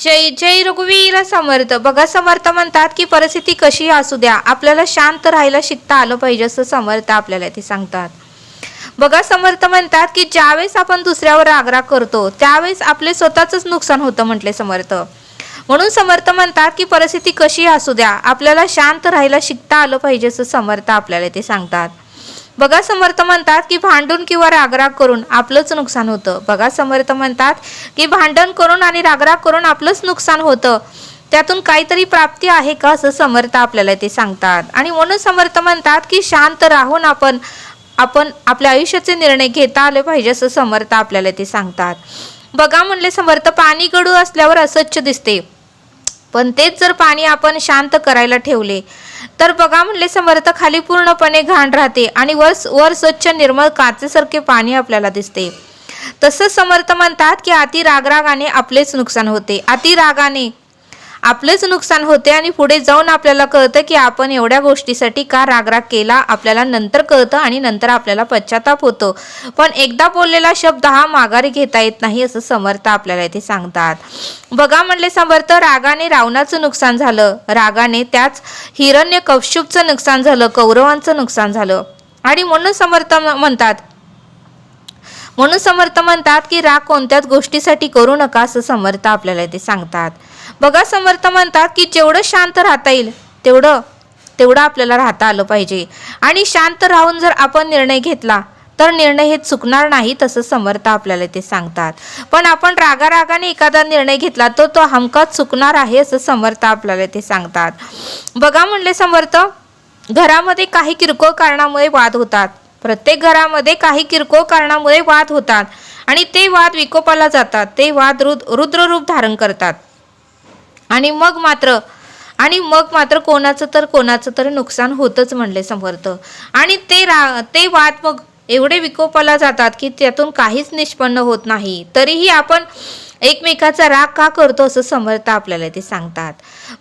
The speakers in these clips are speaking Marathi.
जय जय रघुवीर समर्थ. बघा समर्थ म्हणतात की परिस्थिती कशी असू द्या. आपल्याला शांत राहायला शिकता आलं पाहिजे असं समर्थ आपल्याला ते सांगतात. बघा समर्थ म्हणतात की ज्यावेळेस आपण दुसऱ्यावर आग्रह करतो त्यावेळेस आपले स्वतःच नुकसान होतं म्हटले समर्थ. म्हणून समर्थ म्हणतात की परिस्थिती कशी असू द्या. आपल्याला शांत राहायला शिकता आलं पाहिजे असं समर्थ आपल्याला ते सांगतात. बघा समर्थ म्हणतात की भांडून किंवा रागराग करून आपलंच नुकसान होतं. बघा समर्थ म्हणतात की भांडण करून आणि रागराग करून आपलंच नुकसान होतं. त्यातून काहीतरी प्राप्ती आहे का असं समर्थ आपल्याला ते सांगतात. आणि म्हणून समर्थ म्हणतात की शांत राहून आपण आपण आपल्या आयुष्याचे निर्णय घेता आले पाहिजे असं समर्थ आपल्याला ते सांगतात. बघा म्हणले समर्थ पाणी गडू असल्यावर अस्वच्छ दिसते. पण तेच जर पाणी आपण शांत करायला ठेवले तर बघा म्हणले समर्थ खाली पूर्णपणे घाण राहते आणि वर वर स्वच्छ निर्मळ काचेसारखे पाणी आपल्याला दिसते. तसंच समर्थ म्हणतात की अति रागरागाने आपलेच नुकसान होते. अति रागाने आपलेच नुकसान होते आणि पुढे जाऊन आपल्याला कळतं की आपण एवढ्या गोष्टीसाठी का रागराग केला आपल्याला नंतर कळतं आणि नंतर आपल्याला पश्चाताप होतो. पण एकदा बोललेला शब्द हा माघारी घेता येत नाही असं समर्थ आपल्याला इथे सांगतात. बघा म्हणले समर्थ रागाने रावणाचं नुकसान झालं. रागाने त्याच हिरण्य कौशुपचं नुकसान झालं कौरवांचं नुकसान झालं. आणि म्हणून समर्थ म्हणतात म्हणून समर्थ म्हणतात की राग कोणत्याच गोष्टीसाठी करू नका असं समर्थ आपल्याला ते सांगतात. बघा समर्थ म्हणतात की जेवढं शांत राहता येईल तेवढं तेवढं आपल्याला राहता आलं पाहिजे. आणि शांत राहून जर आपण निर्णय घेतला तर निर्णय हे चुकणार नाही तसं समर्थ आपल्याला ते सांगतात. पण आपण रागारागाने एखादा निर्णय घेतला तर तो हमखास चुकणार आहे असं समर्थ आपल्याला ते सांगतात. बघा म्हणले समर्थ घरामध्ये काही किरकोळ कारणामुळे वाद होतात. प्रत्येक घरामध्ये काही किरकोळ कारणामुळे वाद होतात. आणि ते वाद विकोपाला जातात. ते वाद रुद रुद्र रूप धारण करतात. आणि मग मात्र आणि मग मात्र कोणाचं तर कोणाचं तर नुकसान होतच म्हणले समर्थ आणि ते रा ते वाद मग एवढे विकोपाला जातात की त्यातून काहीच निष्पन्न होत नाही. तरीही आपण एकमेकाचा राग का करतो असं समर्थ आपल्याला ते सांगतात.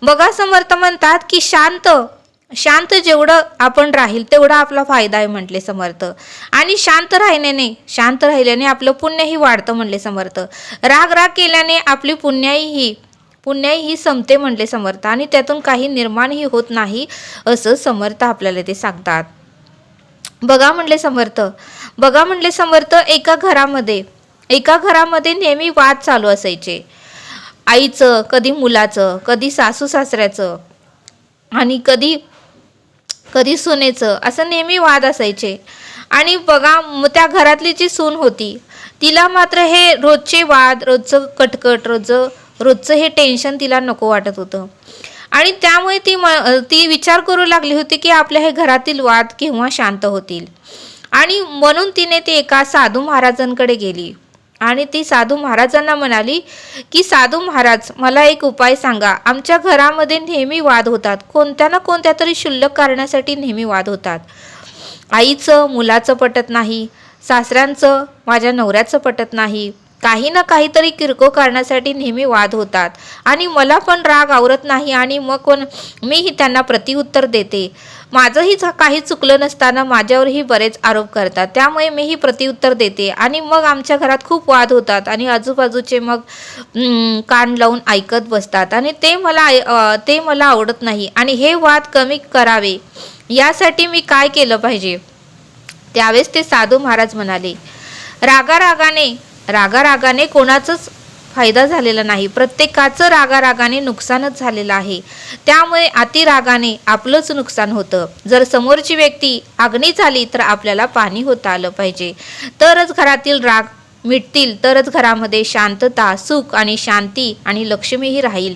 बघा समर्थ म्हणतात की शांत शांत जेवढं आपण राहील तेवढा आपला फायदा आहे म्हटले समर्थ आणि शांत राहिल्याने शांत राहिल्याने आपलं पुण्यही वाढतं म्हणले समर्थ राग राग केल्याने आपली पुण्याही पुण्याई ही संपते म्हणले समर्थ. आणि त्यातून काही निर्माणही होत नाही असं समर्थ आपल्याला ते सांगतात. बघा म्हणले समर्थ. बघा म्हणले समर्थ एका घरामध्ये एका घरामध्ये नेहमी वाद चालू असायचे. आईचं कधी मुलाचं कधी सासू सासऱ्याचं आणि कधी कधी सुनेचं असं नेहमी वाद असायचे. आणि बघा त्या घरातली जी सून होती तिला मात्र हे रोजचे वाद रोजचं कटकट रोजचं रोजचं हे टेन्शन तिला नको वाटत होतं. आणि त्यामुळे ती म ती विचार करू लागली होती की आपल्या हे घरातील वाद केव्हा शांत होतील. आणि म्हणून तिने ती एका साधू महाराजांकडे गेली. आणि ती साधू महाराजांना म्हणाली की साधू महाराज मला एक उपाय सांगा. आमच्या घरामध्ये नेहमी वाद होतात. कोणत्या ना कोणत्या तरी शुल्लक कारणासाठी नेहमी वाद होतात. आईचं मुलाचं पटत नाही. सासऱ्यांचं माझ्या नवऱ्याचं पटत नाही. काही ना काहीतरी किरकोळ कारणासाठी नेहमी वाद होतात. आणि मला पण राग आवरत नाही आणि मग कोण मीही त्यांना प्रतिउत्तर देते. माझंही काही चुकलं नसताना माझ्यावरही बरेच आरोप करतात. त्यामुळे मीही प्रतिउत्तर देते. आणि मग आमच्या घरात खूप वाद होतात. आणि आजूबाजूचे मग कान लावून ऐकत बसतात. आणि ते मला ते मला आवडत नाही. आणि हे वाद कमी करावे. यासाठी मी काय केलं पाहिजे? त्यावेळेस ते साधू महाराज म्हणाले रागारागाने रागारागाने कोणाचंच फायदा झालेला नाही. प्रत्येकाचं रागारागाने नुकसानच झालेलं आहे. त्यामुळे अतिरागाने आपलंच नुकसान होतं. जर समोरची व्यक्ती अग्नी झाली तर आपल्याला पाणी होता आलं पाहिजे. तरच घरातील राग मिटतील तरच घरामध्ये शांतता सुख आणि शांती आणि लक्ष्मीही राहील.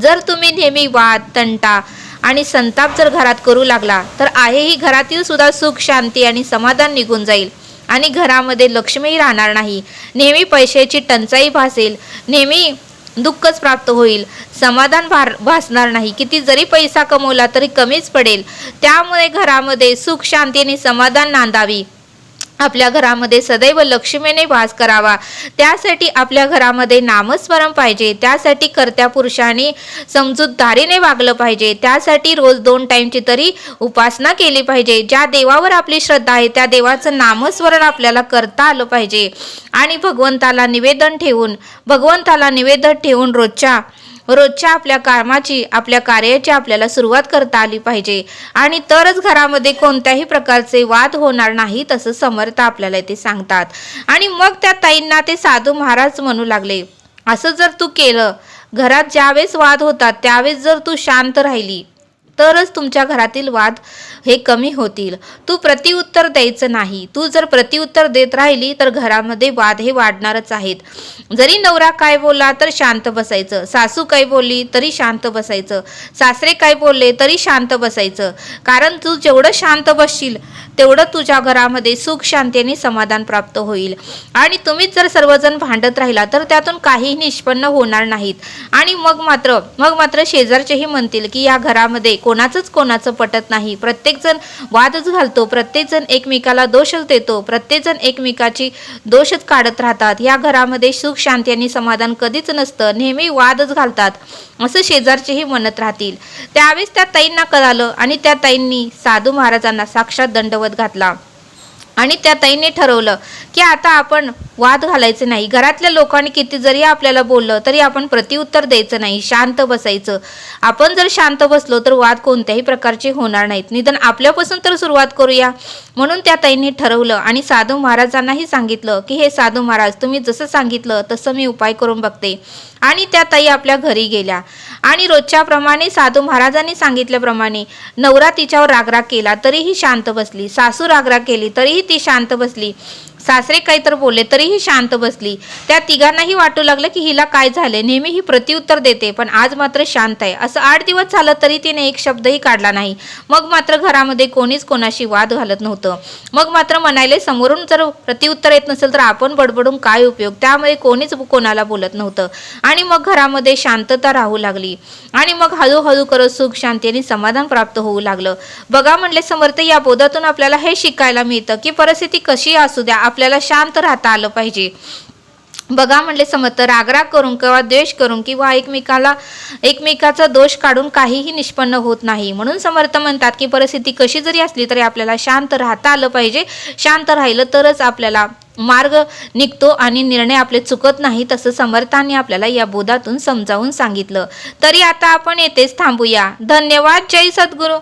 जर तुम्ही नेहमी वाद तंटा आणि संताप जर घरात करू लागला तर आहेही घरातील सुद्धा सुख शांती आणि समाधान निघून जाईल. आणि घरामध्ये लक्ष्मीही राहणार नाही. नेहमी पैशाची टंचाई भासेल. नेहमी दुःखच प्राप्त होईल. समाधान भार भासणार नाही. किती जरी पैसा कमवला तरी कमीच पडेल. त्यामुळे घरामध्ये सुख शांती आणि समाधान नांदावी. आपल्या घरामध्ये सदैव लक्ष्मीने वास करावा. त्यासाठी आपल्या घरामध्ये नामस्मरण पाहिजे. त्यासाठी कर्त्या पुरुषाने समजूतदारीने वागलं पाहिजे. त्यासाठी रोज दोन टाईमची तरी उपासना केली पाहिजे. ज्या देवावर आपली श्रद्धा आहे त्या देवाचं नामस्मरण आपल्याला करता आलं पाहिजे. आणि भगवंताला निवेदन ठेवून भगवंताला निवेदन ठेवून रोजच्या रोजच्या आपल्या कामाची आपल्या कार्याची आपल्याला सुरुवात करता आली पाहिजे. आणि तरच घरामध्ये कोणत्याही प्रकारचे वाद होणार नाही तसं समर्थ आपल्याला ते सांगतात. आणि मग त्या ताईंना ते साधू महाराज म्हणू लागले असं जर तू केलं घरात ज्यावेळेस वाद होतात त्यावेळेस जर तू शांत राहिली तरच तुमच्या घरातील वाद हे कमी होतील. तू प्रतिउत्तर द्यायचं नाही. तू जर प्रतिउत्तर देत राहिली तर घरामध्ये वाद हे वाढणारच आहेत. जरी नवरा काय बोलला तर शांत बसायचं. सासू काय बोलली तरी शांत बसायचं. सासरे काय बोलले तरी शांत बसायचं. कारण तू जेवढं शांत बसशील तेवढं तुझ्या घरामध्ये सुख शांती आणि समाधान प्राप्त होईल. आणि तुम्हीच जर सर्वजण भांडत राहिला तर त्यातून काहीही निष्पन्न होणार नाहीत. आणि मग मात्र मग मात्र शेजारचेही म्हणतील की या घरामध्ये कोणाचंच कोणाचं पटत नाही. प्रत्येकजण वादच घालतो प्रत्येकजण एकमेकाला दोषच देतो प्रत्येकजण एकमेकाची दोषच काढत राहतात. या घरामध्ये सुख शांती आणि समाधान कधीच नसतं नेहमी वादच घालतात असं शेजारचेही म्हणत राहतील. त्यावेळेस त्या ताईंना कळालं आणि त्या ताईंनी साधू महाराजांना साक्षात दंडवत घातला. आणि त्या ताईने ठरवलं की आता आपण वाद घालायचे नाही. घरातल्या लोकांनी किती जरी आपल्याला बोललं तरी आपण प्रतिउत्तर द्यायचं नाही. शांत बसायचं. आपण जर शांत बसलो तर वाद कोणत्याही प्रकारचे होणार नाहीत. निदान आपल्यापासून तर सुरुवात करूया. म्हणून त्या ताईंनी ठरवलं आणि साधू महाराजांनाही सांगितलं की हे साधू महाराज तुम्ही जसं सांगितलं तसं मी उपाय करून बघते. आणि त्या ताई आपल्या घरी गेल्या. आणि रोजच्याप्रमाणे साधू महाराजांनी सांगितल्याप्रमाणे नवरा तिच्यावर रागराग केला तरीही शांत बसली. सासू रागराग केली तरीही ती शांत बसली. सासरे काही तर बोलले तरीही शांत बसली. त्या तिघांनाही वाटू लागलं की हिला काय झाले नेहमी ही प्रत्युत्तर देते पण आज मात्र शांत आहे. असं आठ दिवस झालं तरी तिने एक शब्दही काढला नाही. मग मात्र घरामध्ये कोणीच कोणाशी वाद घालत नव्हतं. मग मात्र म्हणायले समोरून जर प्रतिउत्तर येत नसेल तर आपण बडबडून काय उपयोग? त्यामुळे कोणीच कोणाला बोलत नव्हतं. आणि मग घरामध्ये शांतता राहू लागली. आणि मग हळूहळू करत सुख शांती आणि समाधान प्राप्त होऊ लागलं. बघा म्हणले समर्थ या बोधातून आपल्याला हे शिकायला मिळतं की परिस्थिती कशी असू द्या? आपल्याला शांत राहता आलं पाहिजे. बघा म्हणले समर्थ रागराग करून किंवा द्वेष करून किंवा एकमेकाला एकमेकाचा दोष काढून काहीही निष्पन्न होत नाही. म्हणून समर्थ म्हणतात की परिस्थिती कशी जरी असली तरी आपल्याला शांत राहता आलं पाहिजे. शांत राहिलं तरच आपल्याला मार्ग निघतो आणि निर्णय आपले चुकत नाही तसं समर्थांनी आपल्याला या बोधातून समजावून सांगितलं. तरी आता आपण येथेच थांबूया. धन्यवाद. जय सद्गुरू.